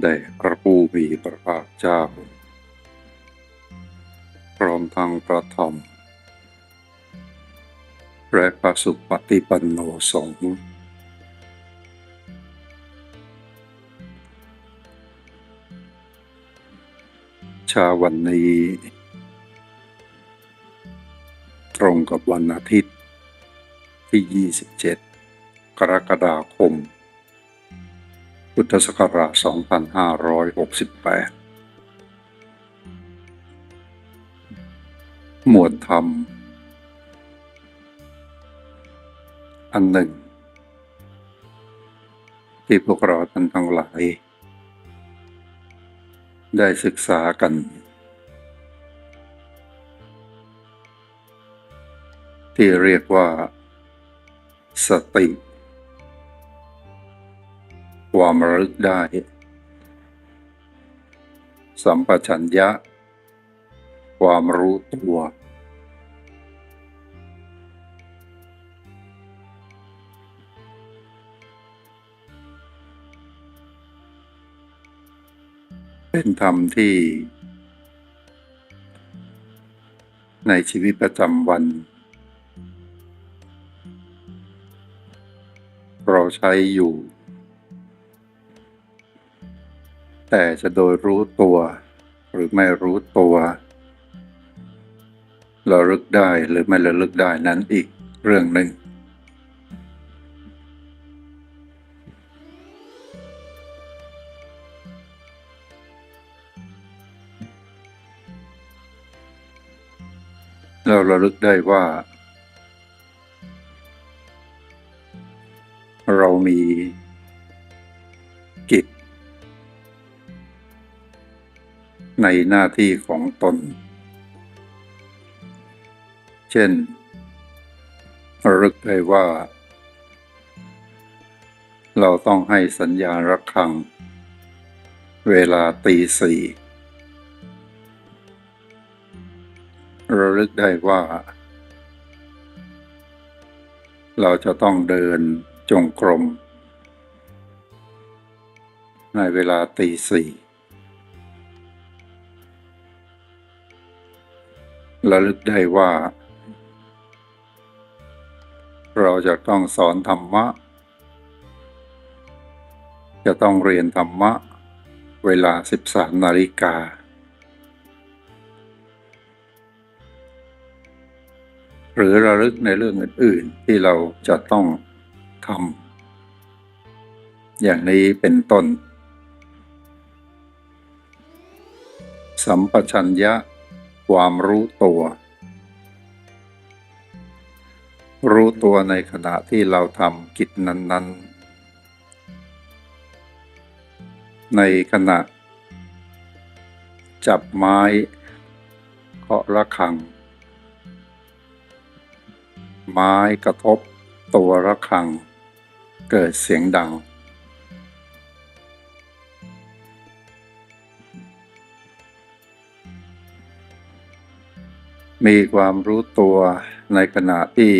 แด่พระผู้มีพระภาคเจ้า พร้อมทั้งพระธรรม และพระสุปฏิปันโนสงฆ์ชาวันนี้ ตรงกับวันอาทิตย์ที่ 27 กรกฎาคม พุทธศักราช 2568 หมวดธรรม อันหนึ่ง ที่พวกเราท่านทั้งหลาย ได้ศึกษากัน ที่เรียกว่า สติ ความระลึกได้ สัมปชัญญะ ความรู้ตัว เป็นธรรมที่ ในชีวิตประจำวัน เราใช้อยู่ แต่จะโดยรู้ตัว หรือไม่รู้ตัวระลึกได้หรือไม่ระลึกได้นั้นอีกเรื่องหนึ่ง เราระลึกได้ว่า เรามี ในหน้าที่ของตน เช่นระลึกได้ว่า เราต้องให้สัญญาระฆัง เวลาตีสี่ระลึกได้ว่า เราจะต้องเดินจงกรมในเวลาตีสี่ ระลึกได้ว่า เราจะต้องสอนธรรมะ จะต้องเรียนธรรมะ เวลา 13 นาฬิกา หรือระลึกในเรื่องอื่น ๆ ที่เราจะต้องทำอย่างนี้เป็นต้น สัมปชัญญะ ความรู้ตัว รู้ตัวในขณะที่เราทำกิจนั้น ๆ ในขณะ จับไม้เคาะระฆัง ไม้กระทบตัวระฆัง เกิดเสียงดัง มีความรู้ตัวในขณะที่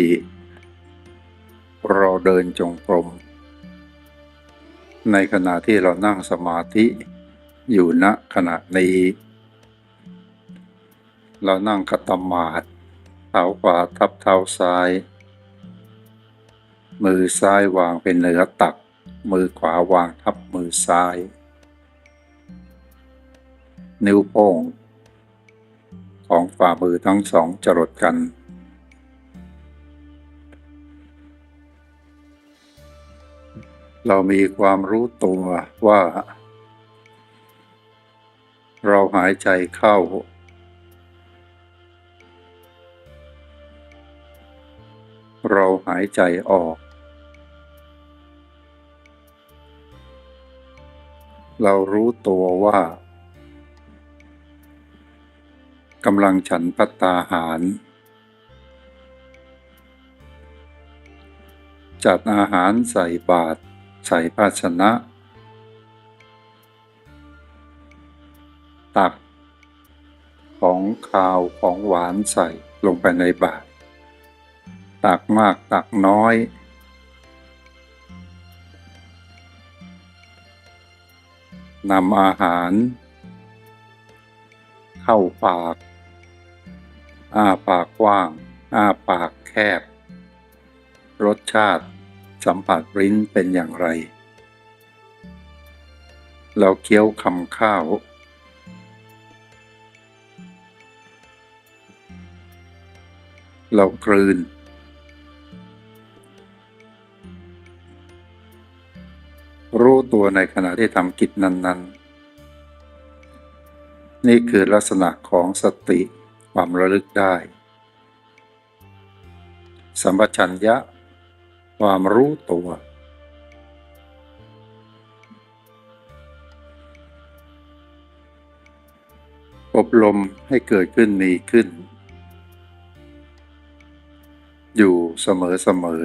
เราเดินจงกรม ในขณะที่เรานั่งสมาธิอยู่ณขณะนี้ เรานั่งคัตมาดเท้าขวาทับเท้าซ้าย มือซ้ายวางเป็นเหนือตัก มือขวาวางทับมือซ้าย นิ้วโป้ง ของฝ่ามือทั้งสองจรดกัน เรามีความรู้ตัวว่า เราหายใจเข้า เราหายใจออก เรารู้ตัวว่าำลังฉันพัตตาหาร จัดอาหารใส่บาตรใส่ภาชนะ ตัก ของขาวของหวานใส่ลงไปในบาตรตักมากตักน้อย นำอาหาร เข้าปาก อ้าปากกว้าง อ้าปากแคบ รสชาติ สัมผัสลิ้นเป็นอย่างไร เราเคี้ยวคำข้าว เรากลืน รู้ตัวในขณะที่ทำกิจนั้น ๆ นี่คือลักษณะของสติ ความระลึกได้ สัมปชัญญะ ความรู้ตัว อบรมให้เกิดขึ้นมีขึ้น อยู่เสมอเสมอ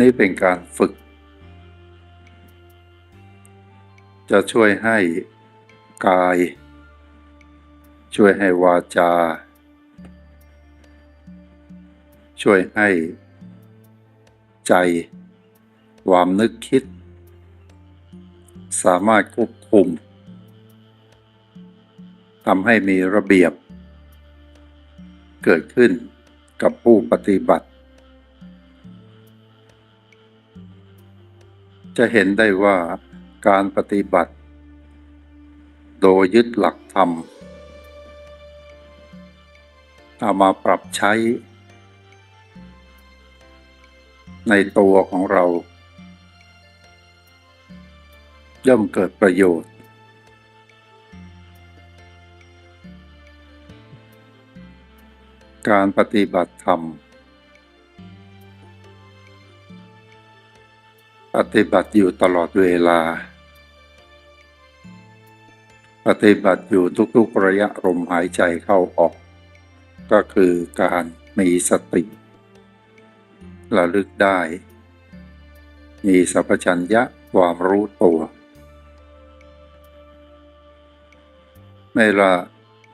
นี่เป็นการฝึก จะช่วยให้ กาย ช่วยให้วาจา ช่วยให้ ใจ ความนึกคิด สามารถควบคุมทำให้มีระเบียบ เกิดขึ้นกับผู้ปฏิบัติ จะเห็นได้ว่าการปฏิบัติ โดยยึดหลักธรรม เอามาปรับใช้ ในตัวของเรา ย่อมเกิดประโยชน์ การปฏิบัติธรรม ปฏิบัติอยู่ตลอดเวลา ปฏิบัติอยู่ทุกๆระยะลมหายใจเข้าออก ก็คือการมีสติระลึกได้ มีสัพพัญญะความรู้ตัวไม่ละ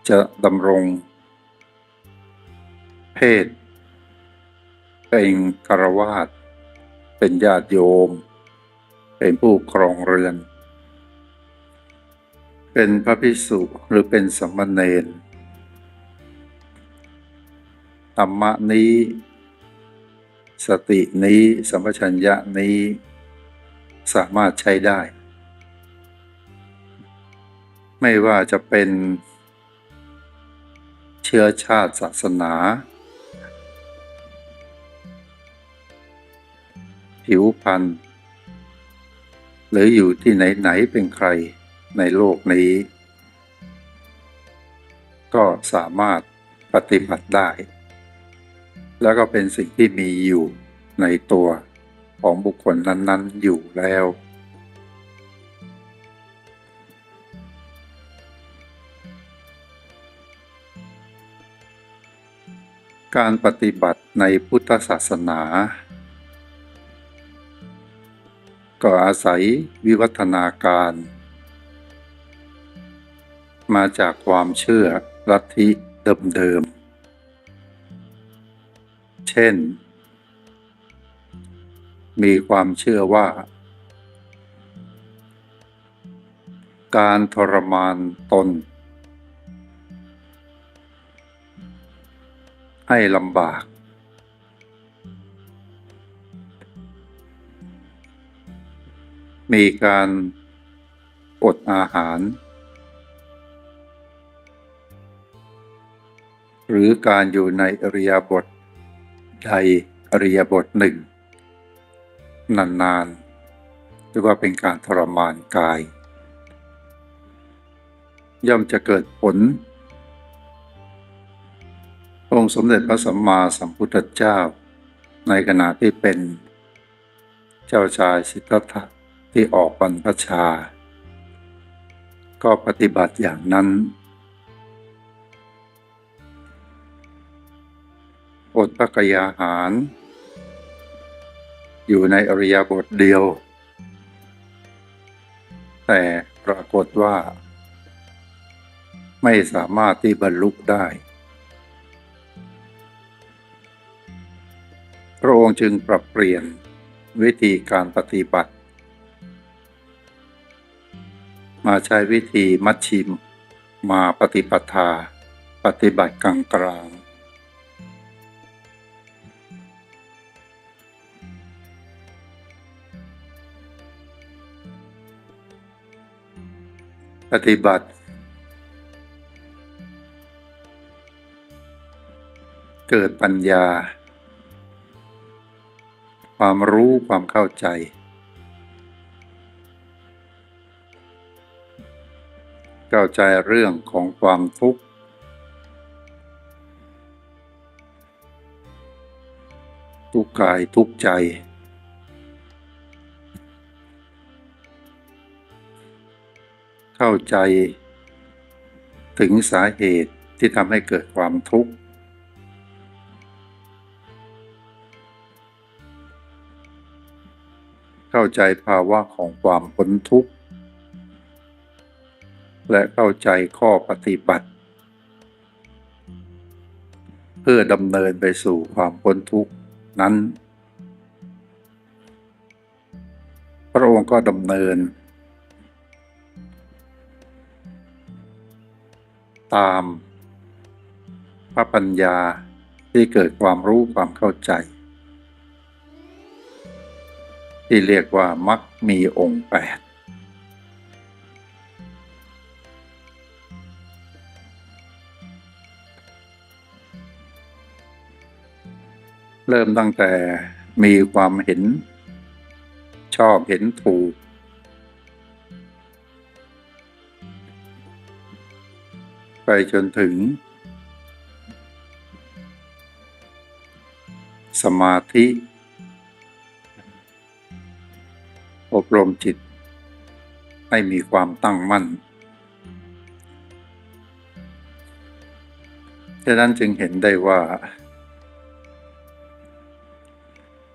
จะดำรง เพศ เป็นคารวาสเป็นญาติโยม เป็นผู้ครองเรือน เป็นพระภิกษุหรือเป็นสมณเณรธรรมะนี้ สตินี้สัมปชัญญะนี้สามารถใช้ได้ ไม่ว่าจะเป็นเชื้อชาติศาสนา ผิวพรรณหรืออยู่ที่ไหน ๆ เป็นใคร ในโลกนี้ ก็สามารถปฏิบัติได้ แล้วก็เป็นสิ่งที่มีอยู่ในตัวของบุคคลนั้น ๆ อยู่แล้ว การปฏิบัติในพุทธศาสนา ก็อาศัยวิวัฒนาการ มาจากความเชื่อลัทธิเดิมๆ เช่น มีความเชื่อว่า การทรมานตน ให้ลำบาก มีการอดอาหาร หรือการอยู่ในอริยบทใดอริยบทหนึ่ง นานๆหรือว่าเป็นการทรมานกาย ย่อมจะเกิดผล องค์สมเด็จพระสัมมาสัมพุทธเจ้า ในขณะที่เป็น เจ้าชายสิทธัตถะที่ออกบรรพชา ก็ปฏิบัติอย่างนั้น อดพักยาหาร อยู่ในอริยบทเดียว แต่ปรากฏว่า ไม่สามารถที่บรรลุได้ พระองค์จึงปรับเปลี่ยนวิธีการปฏิบัติ มาใช้วิธีมัชชิมมาปฏิปทา ปฏิบัติกลางกลาง ปฏิบัติ เกิดปัญญา ความรู้ความเข้าใจ เข้าใจเรื่องของความทุกข์ทุกกายทุกใจ เข้าใจ ถึงสาเหตุที่ทำให้เกิดความทุกข์ เข้าใจภาวะของความพ้นทุกข์ และเข้าใจข้อปฏิบัติ เพื่อดำเนินไปสู่ความพ้นทุกข์นั้น พระองค์ก็ดำเนิน ตาม พระปัญญาที่เกิดความรู้ความเข้าใจ ที่เรียกว่ามักมีองค์แปดเริ่มตั้งแต่มีความเห็น ชอบเห็นถูก ไปจนถึง สมาธิ อบรมจิต ให้มีความตั้งมั่นฉะนั้นจึงเห็นได้ว่า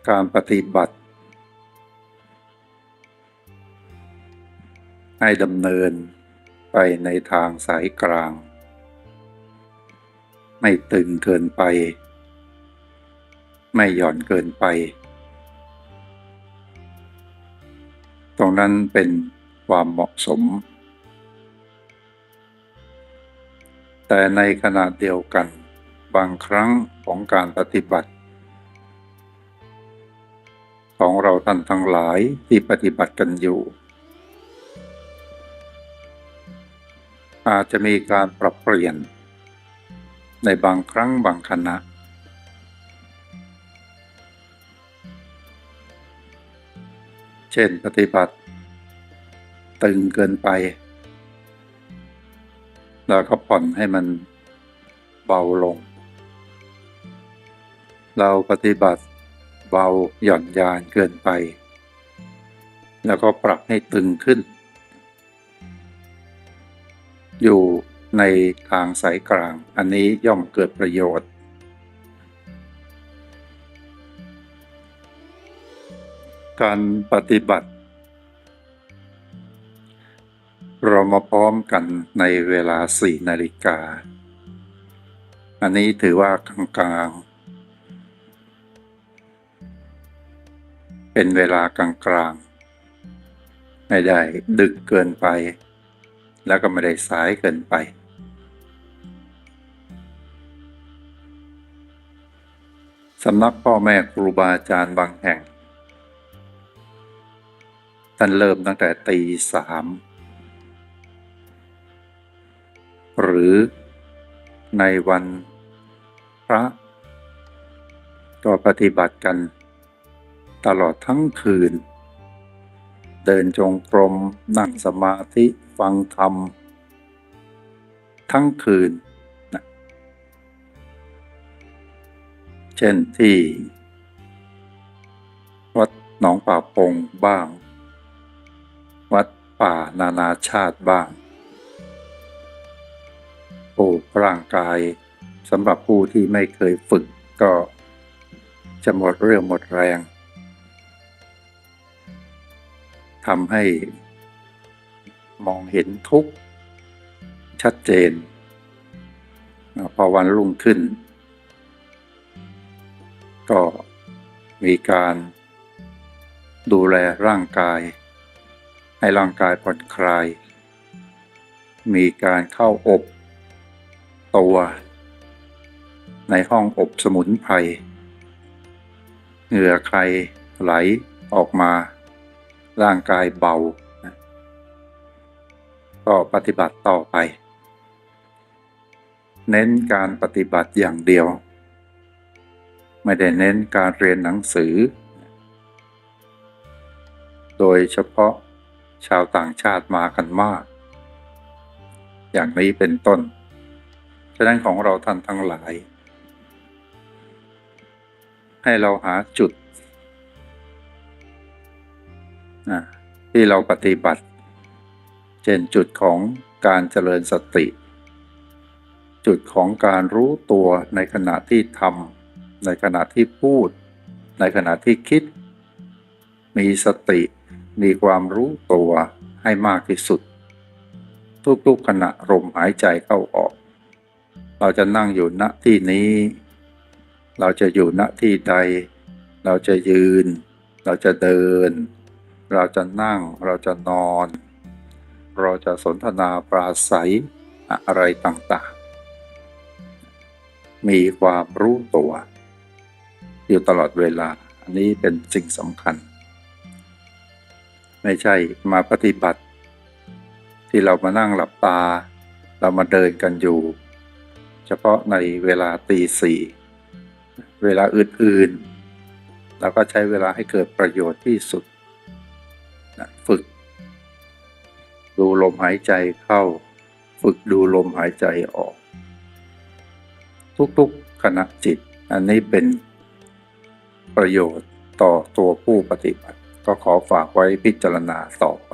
การปฏิบัติ ให้ดำเนินไปในทางสายกลาง ไม่ตึงเกินไป ไม่หย่อนเกินไป ตรงนั้นเป็นความเหมาะสม แต่ในขณะเดียวกัน บางครั้งของการปฏิบัติ ของเราท่านทั้งหลายที่ปฏิบัติกันอยู่อาจจะมีการปรับเปลี่ยน ในบางครั้งบางขณะ เช่นปฏิบัติ ตึงเกินไป แล้วก็ผ่อนให้มันเบาลง เราปฏิบัติเบาหย่อนยานเกินไป แล้วก็ปรับให้ตึงขึ้น อยู่ ในทางสายกลาง อันนี้ย่อมเกิดประโยชน์ การปฏิบัติ เรามาพร้อมกันในเวลาสี่นาฬิกา อันนี้ถือว่ากลางๆเป็นเวลากลางๆไม่ได้ดึกเกินไปแล้วก็ไม่ได้สายเกินไป สำนักพ่อแม่ครูบาอาจารย์บางแห่ง ท่านเริ่มตั้งแต่ตีสามหรือในวันพระก็ปฏิบัติกันตลอดทั้งคืน เดินจงกรมนั่งสมาธิฟังธรรม ทั้งคืน เช่นที่ วัดหนองป่าปงบ้าง วัดป่านานาชาติบ้างโอ้ร่างกายสำหรับผู้ที่ไม่เคยฝึกก็จะหมดเรื่องหมดแรงทำให้มองเห็นทุกข์ชัดเจน พอวันรุ่งขึ้น ก็มีการดูแลร่างกาย ให้ร่างกายผ่อนคลาย มีการเข้าอบตัว ในห้องอบสมุนไพร เหงื่อใครไหลออกมา ร่างกายเบา ก็ปฏิบัติต่อไป เน้นการปฏิบัติอย่างเดียว ไม่ได้เน้นการเรียนหนังสือ โดยเฉพาะชาวต่างชาติมากันมาก อย่างนี้เป็นต้น ฉะนั้นของเราท่านทั้งหลาย ให้เราหาจุดนะที่เราปฏิบัติ เช่นจุดของการเจริญสติ จุดของการรู้ตัวในขณะที่ทำ ในขณะที่พูด ในขณะที่คิด มีสติ มีความรู้ตัวให้มากที่สุด ทุกๆขณะลมหายใจเข้าออก เราจะนั่งอยู่ณที่นี้ เราจะอยู่ณที่ใด เราจะยืน เราจะเดิน เราจะนั่ง เราจะนอน เราจะสนทนาปราศัยอะไรต่างๆ มีความรู้ตัว อยู่ตลอดเวลา อันนี้เป็นสิ่งสำคัญ ไม่ใช่มาปฏิบัติ ที่เรามานั่งหลับตา เรามาเดินกันอยู่ เฉพาะในเวลาตีสี่เวลาอื่นๆเราก็ใช้เวลาให้เกิดประโยชน์ที่สุดนะฝึก ดูลมหายใจเข้า ฝึกดูลมหายใจออก ทุกๆขณะจิต อันนี้เป็น ประโยชน์ต่อตัวผู้ปฏิบัติ ก็ขอฝากไว้พิจารณาต่อไป